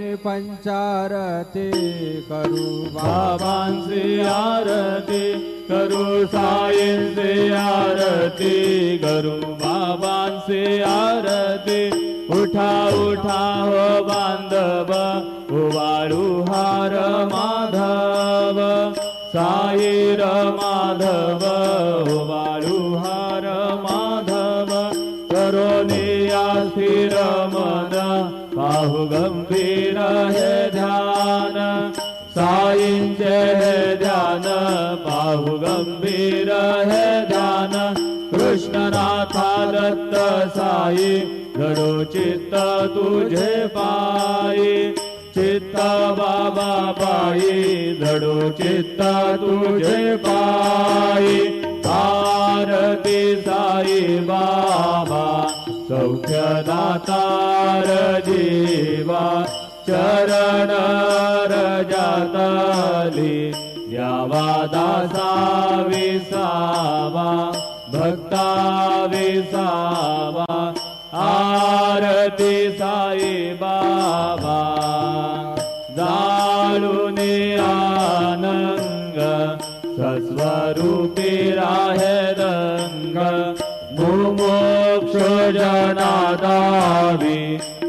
पंचारती करू. बाबांची आरती करू साईंचे आरती करू. बाबांचे आरती उठा उठा हो बांधव उवाळू हार माधव. साईर माधव उवाळू हार माधव. करोनिया स्थिर मन पाहु गंभीर हे ध्यान साईंचे हे ध्यान पाहु गंभीर हे ध्यान कृष्णनाथा धडो चित्त तुझे पायी चित्त बाबा पायी धडो चित्त तुझे पायी सौख्यदातार जीवा चरण रजातली द्यावा दासा विसावा भक्ता साई बाबा जाळून आनंग सस्वरूपी राहे रंग मुमोक्ष जनादावी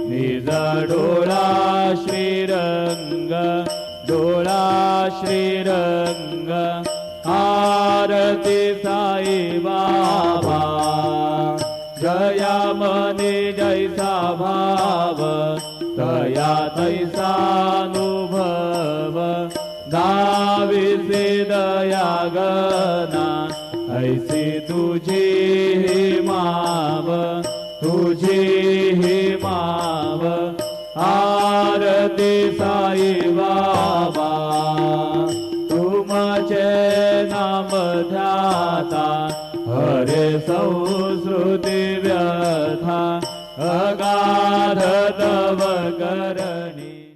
निज डोळा श्रीरंग डोळा श्रीरंग आरती साई बाबा। जया मने जैसा भाव तया तैसानुभव दाविसे दया गना ऐसी तुझे हे माव तुझे हे माव आरती साई बाबा तुमचे नाम ध्याता हरे संस्कृती व्यथा अगाध तव करणी.